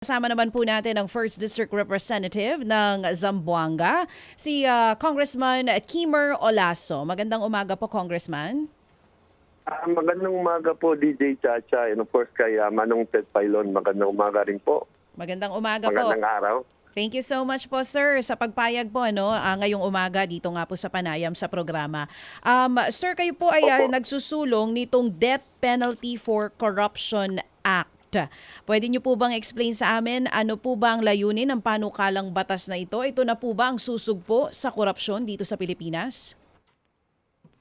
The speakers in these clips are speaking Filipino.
Kasama naman po natin ang 1st District Representative ng Zamboanga, si ah, Congressman Kimer Olaso. Magandang umaga po, Congressman. Ah, magandang umaga po, DJ Chacha. And of course, kay ah, Manong Ted Pailon, magandang umaga rin po. Magandang umaga po. Magandang araw. Thank you so much po, sir, sa pagpayag po ano, ah, ngayong umaga dito nga po sa Panayam sa programa. Um, sir, kayo po ay Opo. nagsusulong nitong Death Penalty for Corruption Act. Pwede niyo po bang explain sa amin ano po ba ang layunin ng panukalang batas na ito? Ito na po ba ang susugpo sa korupsyon dito sa Pilipinas?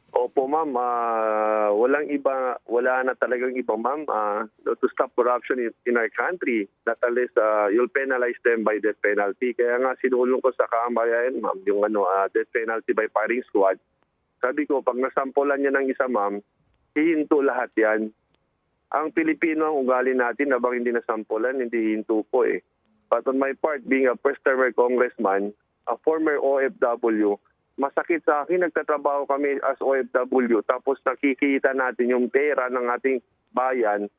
Opo, ma'am. ah, walang iba, wala na talagang iba, ma'am. ah, to stop corruption in, in our country, that unless ah, you'll penalize them by death penalty. Kaya nga sinulong ko sa kaambayan, ma'am, yung ano, ah, death penalty by firing squad. Sabi ko, pag nasampulan niya ng isa, ma'am, hihinto lahat yan. Ang Pilipino ang ugali natin, habang hindi nasampulan, hindi hinto po eh. But on my part, being a first-timer congressman, a former OFW, masakit sa akin, nagtatrabaho kami as OFW, tapos nakikita natin yung pera ng ating bayan,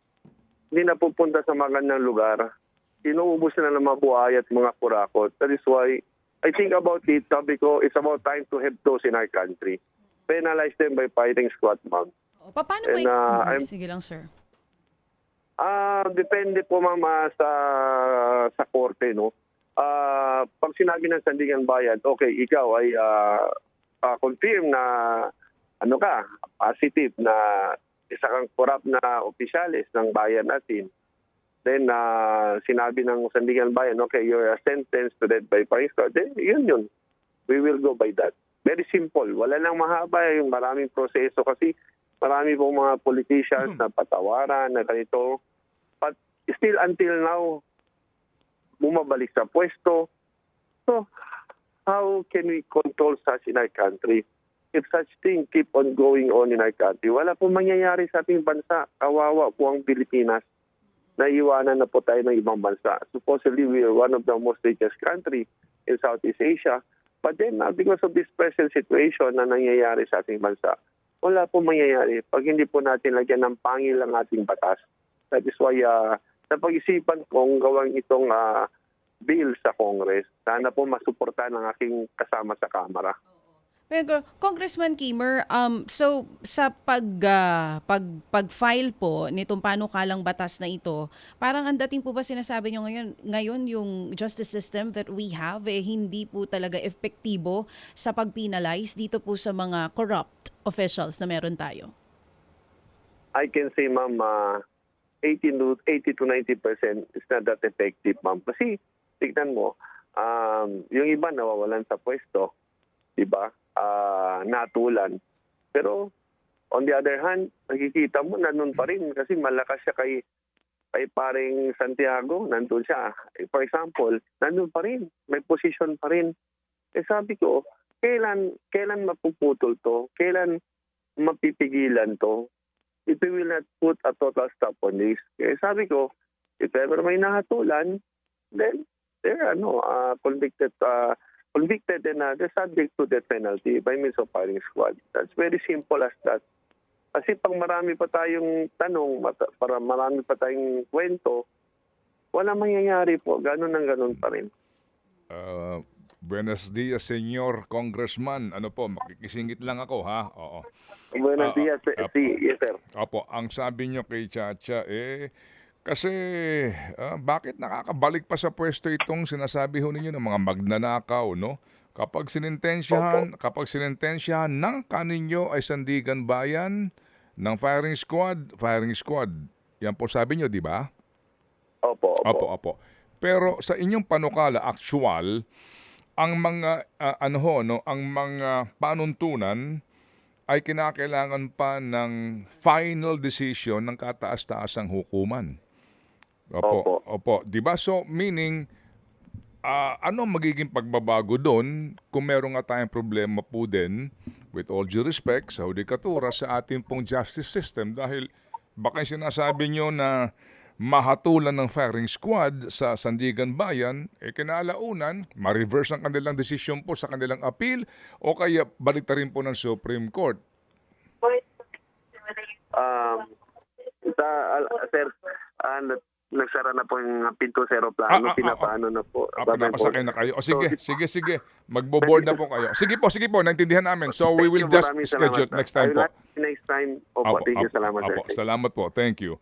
hindi na pupunta sa magandang lugar. Inuubos na ng mga buhay at mga kurakot. That is why I think about it, sabi ko, it's about time to have those in our country. Penalize them by fighting squad, ma'am. O, pa- paano And, ah, Mhm, I'm- Sige lang, sir. Ah, depende po mama sa sa korte no. Ah, pag sinabi ng Sandigan Bayan, okay, ikaw ay ah, ah, confirm na ano ka, positive na isa kang corrupt na opisyalis ng bayan natin. Then ah, sinabi ng Sandigan Bayan, okay, you're sentenced to death by firing squad. Then yun yun. We will go by that. Very simple. Wala nang mahaba yung maraming proseso kasi marami pong mga politicians na patawaran na ganito. Still until now, bumabalik sa pwesto. So, how can we control such in our country? If such thing keep on going on in our country, wala po mangyayari sa ating bansa. Kawawa po ang Pilipinas. Naiwanan na po tayo ng ibang bansa. Supposedly, we are one of the most richest country in Southeast Asia. But then, uh, because of this present situation na nangyayari sa ating bansa, wala po mangyayari pag hindi po natin lagyan ng pangil ang ating batas. That is why uh, napag-isipan kong gawang itong ah, bill sa Congress. Sana po masuportahan ng aking kasama sa Kamara. Pero Congressman Kimmer, um, so sa pag, ah, pag pag-file po nitong panukalang batas na ito, parang ang dating po ba sinasabi nyo ngayon, ngayon yung justice system that we have, eh, hindi po talaga epektibo sa pag-penalize dito po sa mga corrupt officials na meron tayo? I can say, ma'am, uh, 80 to 80 to 90 percent is not that effective, ma'am. Kasi, tignan mo, um, yung iba nawawalan sa pwesto, di ba? Ah, natulan. Pero, on the other hand, nakikita mo, nandun pa rin kasi malakas siya kay kay paring Santiago, nandun siya. Eh, For example, nandun pa rin. May position pa rin. Eh sabi ko, kailan, kailan mapuputol to? Kailan mapipigilan to? If we will not put a total stop on this. Eh sabi ko, if ever may nahatulan, then they're ano, uh, convicted uh, convicted and uh, they're subject to death penalty by means of firing squad. That's very simple as that. Kasi pag marami pa tayong tanong, para marami pa tayong kwento, wala mangyayari po. Ganun ang ganun pa rin. Uh, buenos dias, Senyor Congressman. Ano po, makikisingit lang ako, ha? Oo. Buenos dias, ah, si, yes sir. Opo, ang sabi nyo kay Chacha, eh, kasi ah, bakit nakakabalik pa sa pwesto itong sinasabi ho ninyo ng mga magnanakaw, no? Kapag sinintensyahan, kapag sinintensyahan ng kaninyo ay sandigan bayan ng firing squad, firing squad. Yan po sabi nyo, di ba? Opo, opo. Opo, opo. Pero sa inyong panukala, actual, ang mga ah, ano ho, no, ang mga panuntunan ay kinakailangan pa ng final decision ng kataas-taasang hukuman. Opo, Opo. opo. 'Di ba? So meaning ah, ano magiging pagbabago doon kung meron nga tayong problema po din with all due respect sa hudikatura sa ating pong justice system dahil baka sinasabi nyo na mahatulan ng firing squad sa Sandigan Bayan, eh kinalaunan, ma-reverse ang kanilang desisyon po sa kanilang appeal o kaya balik na rin po ng Supreme Court. Um, sa, al- sir, ah, nagsara na po yung pinto sa Ah, aeroplano, ah, ah, pinapaano na po. Ah, Babay po. pinapasakay na kayo. O sige, So, sige, sige. Magbo-board na po kayo. Sige po, sige po. Naintindihan namin. So we will just schedule salamat, next sir. time po. Next time. Opo, thank you. Salamat, sir. Apo, salamat po. Thank you.